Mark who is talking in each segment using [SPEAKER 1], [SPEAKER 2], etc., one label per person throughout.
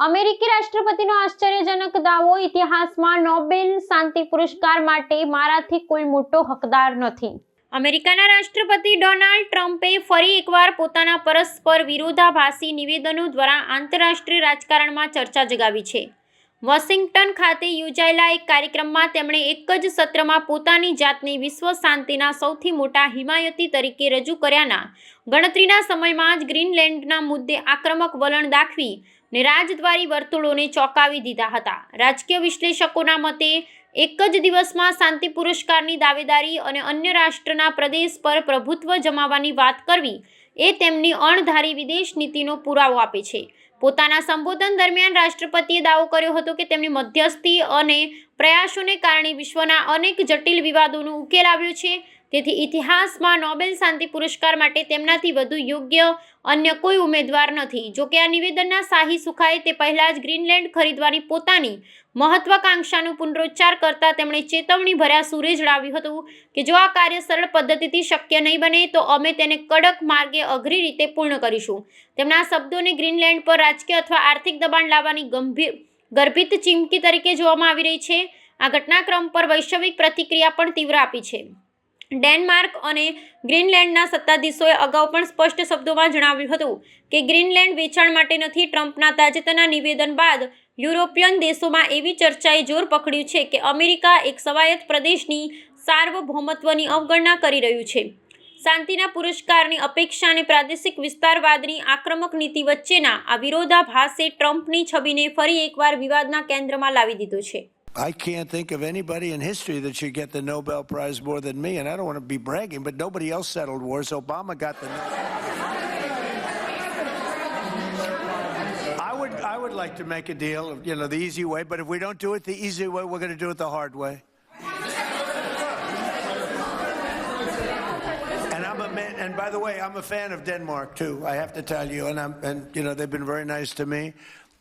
[SPEAKER 1] અમેરિકી રાષ્ટ્રપતિનો આશ્ચર્યજનક દાવો, ઇતિહાસમાં નોબેલ શાંતિ પુરસ્કાર માટે મારાથી કોઈ મોટો હકદાર નથી. અમેરિકાના રાષ્ટ્રપતિ ડોનાલ્ડ ટ્રમ્પે ફરી એકવાર પોતાના પરસ્પર વિરોધાભાસી નિવેદનો દ્વારા આંતરરાષ્ટ્રીય રાજકારણમાં ચર્ચા જગાવી છે. વોશિંગ્ટન ખાતે યોજાયેલા એક કાર્યક્રમમાં તેમણે એક જ સત્રમાં પોતાની જાતને વિશ્વ શાંતિના સૌથી મોટા હિમાયતી તરીકે રજૂ કર્યાના ગણતરીના સમયમાં જ ગ્રીનલેન્ડના મુદ્દે આક્રમક વલણ દાખવી ને રાજદ્વારી વર્તુળોને ચોંકાવી દીધા હતા. રાજકીય વિશ્લેષકોના મતે, એક જ દિવસમાં શાંતિ પુરસ્કારની દાવેદારી અને અન્ય રાષ્ટ્રના પ્રદેશ પર પ્રભુત્વ જમાવવાની વાત કરવી એ તેમની અણધારી વિદેશ નીતિનો પુરાવો આપે છે. પોતાના સંબોધન દરમિયાન રાષ્ટ્રપતિએ દાવો કર્યો હતો કે તેમની મધ્યસ્થી અને પ્રયાસોને કારણે વિશ્વના અનેક જટિલ વિવાદોનો ઉકેલ આવ્યો છે તેથી ઇતિહાસમાં નોબેલ શાંતિ પુરસ્કાર માટે તેમનાથી વધુ યોગ્ય અન્ય કોઈ ઉમેદવાર નથી. જોકે આ નિવેદનના શાહી સુખાએ તે પહેલાં જ ગ્રીનલેન્ડ ખરીદવાની પોતાની મહત્વાકાંક્ષાનો પુનરોચ્ચાર કરતા તેમણે ચેતવણી ભર્યા સુરે જણાવ્યું હતું કે જો આ કાર્ય સરળ પદ્ધતિથી શક્ય નહીં બને, તો અમે તેને કડક માર્ગે અઘરી રીતે પૂર્ણ કરીશું. તેમના શબ્દોને ગ્રીનલેન્ડ પર રાજકીય અથવા આર્થિક દબાણ લાવવાની ગંભીર, ગર્ભિત ચીમકી તરીકે જોવામાં આવી રહી છે. આ ઘટનાક્રમ પર વૈશ્વિક પ્રતિક્રિયા પણ તીવ્ર આપી છે. ડેનમાર્ક અને ગ્રીનલેન્ડના સત્તાધીશોએ અગાઉ પણ સ્પષ્ટ શબ્દોમાં જણાવ્યું હતું કે ગ્રીનલેન્ડ વેચાણ માટે નથી ટ્રમ્પના તાજેતરના નિવેદન બાદ યુરોપિયન દેશોમાં એવી ચર્ચાએ જોર પકડ્યું છે કે અમેરિકા એક સ્વાયત્ત પ્રદેશની સાર્વભૌમત્વની અવગણના કરી રહ્યું છે. શાંતિના પુરસ્કારની અપેક્ષા અને પ્રાદેશિક વિસ્તારવાદની આક્રમક નીતિ વચ્ચેના આ વિરોધાભાસે ટ્રમ્પની છબીને ફરી એકવાર વિવાદના કેન્દ્રમાં લાવી દીધો છે.
[SPEAKER 2] I can't think of anybody in history that should get the Nobel Prize more than me. And I don't want to be bragging, but nobody else settled wars. Obama got the. I would, I would like to make a deal, you know, the easy way. But if we don't do it the easy way, we're going to do it the hard way. And I'm a man, and by the way, I'm a fan of Denmark too. I have to tell you, and I'm, and you know, they've been very nice to me.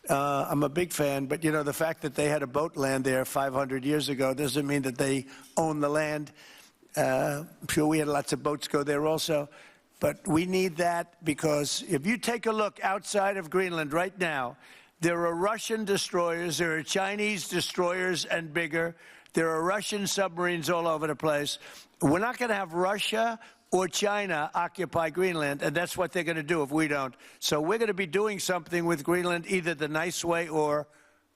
[SPEAKER 2] Uh, I'm a big fan, but you know, the fact that they had a boat land there 500 years ago doesn't mean that they own the land. Uh, sure we had lots of boats go there also, but we need that because if you take a look outside of Greenland right now, there are Russian destroyers, there are Chinese destroyers and bigger. There are Russian submarines all over the place. We're not going to have Russia or China occupy Greenland, and that's what they're going to do if we don't. So we're going to be doing something with Greenland either the nice way or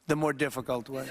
[SPEAKER 2] the more difficult way.